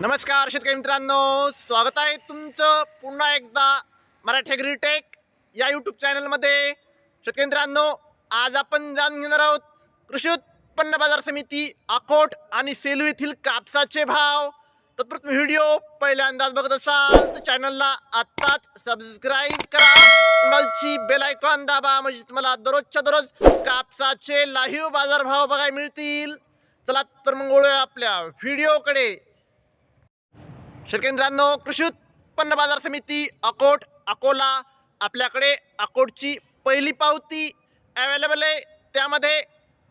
नमस्कार शेतकरी मित्रांनो स्वागत आहे तुमचं पुन्हा एकदा मराठी ग्रीटेक या यूट्यूब चॅनलमध्ये शेतकरी मित्रांनो आज आपण जाणून घेणार आहोत कृषी उत्पन्न बाजार समिती अकोट आणि सेलू येथील कापसाचे भाव. तत्पूर्वी व्हिडिओ पहिल्यांदाच बघत असाल तर चॅनलला आत्ताच सबस्क्राईब करा. मलची बेल आयकॉन दाबा म्हणजे तुम्हाला दररोजच्या दररोज कापसाचे लाईव्ह बाजारभाव बघायला मिळतील. चला तर मग ओळूया आपल्या व्हिडिओकडे शेतकऱ्यांनो कृषी उत्पन्न बाजार समिती अकोट अकोला आपल्याकडे अकोटची पहिली पावती अवेलेबल आहे. त्यामध्ये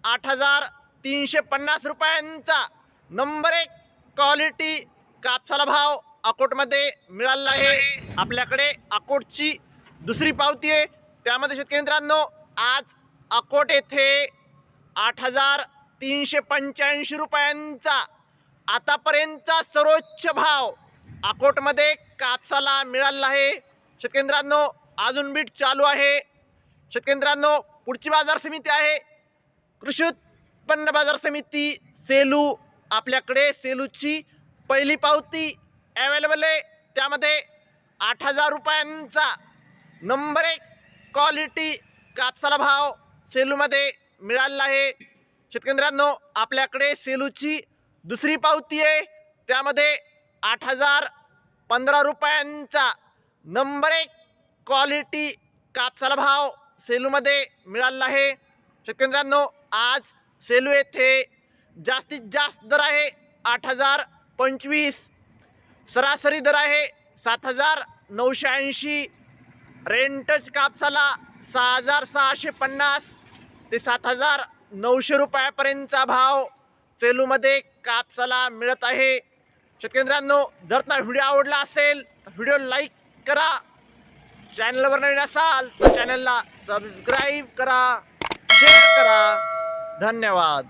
आठ हजार तीनशे पन्नास रुपयांचा नंबर एक क्वालिटी कापसाला भाव अकोटमध्ये मिळाला आहे. आपल्याकडे अकोटची दुसरी पावती आहे. त्यामध्ये शेतकरी मित्रांनो आज अकोट येथे आठ हजार तीनशे पंच्याऐंशी रुपयांचा आतापर्यंतचा सर्वोच्च भाव अकोटमध्ये कापसाला मिळालेला आहे. शेतकेंद्रांनो अजून बीट चालू आहे. शेतकेंद्रांनो पुढची बाजार समिती आहे. कृषी उत्पन्न बाजार समिती सेलू आपल्याकडे. सेलूची पहिली पावती अवेलेबल आहे. त्यामध्ये आठ हजार रुपयांचा नंबर एक क्वालिटी कापसाला भाव सेलूमध्ये मिळालेला आहे. शेतकऱ्यांनो आपल्याकडे सेलूची दुसरी पावती आहे. त्यामध्ये आठ हजार पंधरा रुपयांचा नंबर एक क्वालिटी कापसाला भाव सेलूमध्ये मिळालेला आहे. शेतकऱ्यांनो आज सेलू येथे जास्तीत जास्त दर आहे आठ हजार पंचवीस. सरासरी दर आहे सात हजार नऊशे ऐंशी. रेंटच कापसाला सहा हजार सहाशे पन्नास. ते सात हजार नऊशे रुपयापर्यंतचा भाव सेलूमध्ये कापसाला मिळत आहे. शेतकऱ्यांनो जर तुम्हाला व्हिडिओ आवडला असेल तर व्हिडिओ लाईक करा. चॅनलवर नवीन असाल तर चॅनलला सबस्क्राईब करा शेअर करा. धन्यवाद.